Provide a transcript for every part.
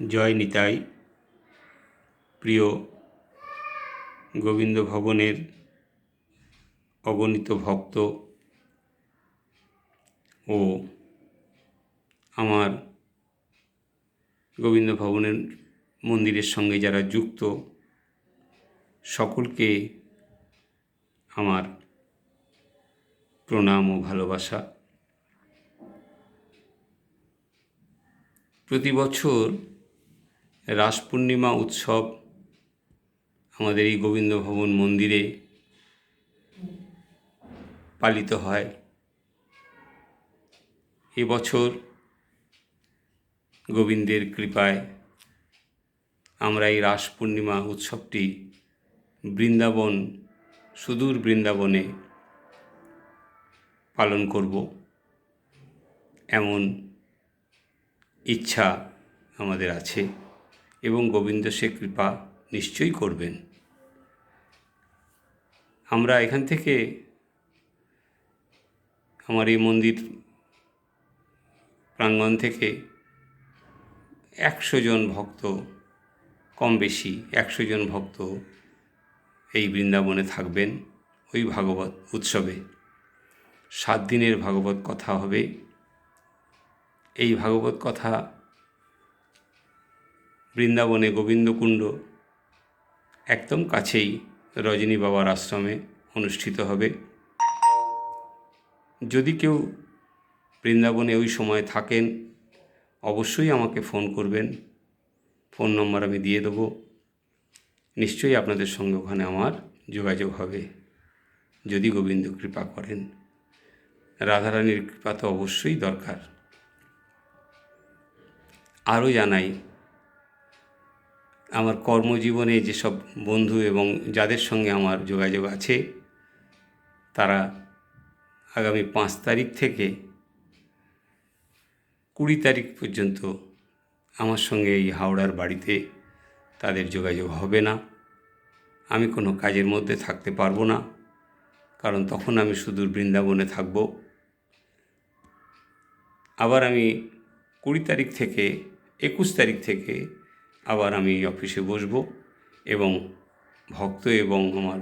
জয় নিতাই, প্রিয় গোবিন্দ ভবনের অগণিত ভক্ত ও আমার গোবিন্দ ভবনের মন্দিরের সঙ্গে যারা যুক্ত, সকলকে আমার প্রণাম ও ভালোবাসা। প্রতি বছর রাস পূর্ণিমা উৎসব আমাদের এই গোবিন্দ ভবন মন্দিরে পালিত হয়। এবছর গোবিন্দের কৃপায় আমরা এই রাস পূর্ণিমা উৎসবটি বৃন্দাবন, সুদূর বৃন্দাবনে পালন করব এমন ইচ্ছা আমাদের আছে। এবং গোবিন্দ সে কৃপা নিশ্চয়ই করবেন। আমরা এখান থেকে আমার এই মন্দির প্রাঙ্গণ থেকে একশো জন ভক্ত, কম বেশি একশো জন ভক্ত এই বৃন্দাবনে থাকবেন ওই ভাগবত উৎসবে। সাত দিনের ভাগবত কথা হবে। এই ভাগবত কথা বৃন্দাবনে গোবিন্দকুণ্ড একদম কাছেই রজনী বাবার আশ্রমে অনুষ্ঠিত হবে। যদি কেউ বৃন্দাবনে ওই সময় থাকেন, অবশ্যই আমাকে ফোন করবেন। ফোন নম্বর আমি দিয়ে দেবো। নিশ্চয়ই আপনাদের সঙ্গে ওখানে আমার যোগাযোগ হবে, যদি গোবিন্দ কৃপা করেন। রাধারানীর কৃপা তো অবশ্যই দরকার। আরও জানাই আমার কর্মজীবনে যেসব বন্ধু এবং যাদের সঙ্গে আমার যোগাযোগ আছে, তারা আগামী পাঁচ তারিখ থেকে কুড়ি তারিখ পর্যন্ত আমার সঙ্গে এই হাওড়ার বাড়িতে তাদের যোগাযোগ হবে না। আমি কোনো কাজের মধ্যে থাকতে পারব না, কারণ তখন আমি সুদূর বৃন্দাবনে থাকব। আবার আমি কুড়ি তারিখ থেকে, একুশ তারিখ থেকে আবার আমি অফিসে বসব এবং ভক্ত এবং আমার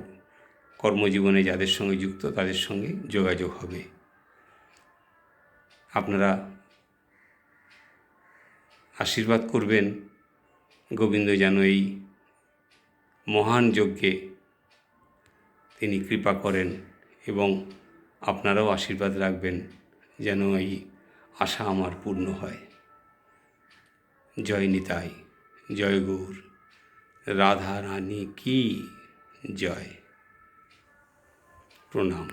কর্মজীবনে যাদের সঙ্গে যুক্ত তাদের সঙ্গে যোগাযোগ হবে। আপনারা আশীর্বাদ করবেন গোবিন্দ যেন এই মহান যজ্ঞে তিনি কৃপা করেন এবং আপনারাও আশীর্বাদ রাখবেন যেন এই আশা আমার পূর্ণ হয়। জয় নিতাই। জয় গৌর। রাধা রানী কি জয়। প্রণাম।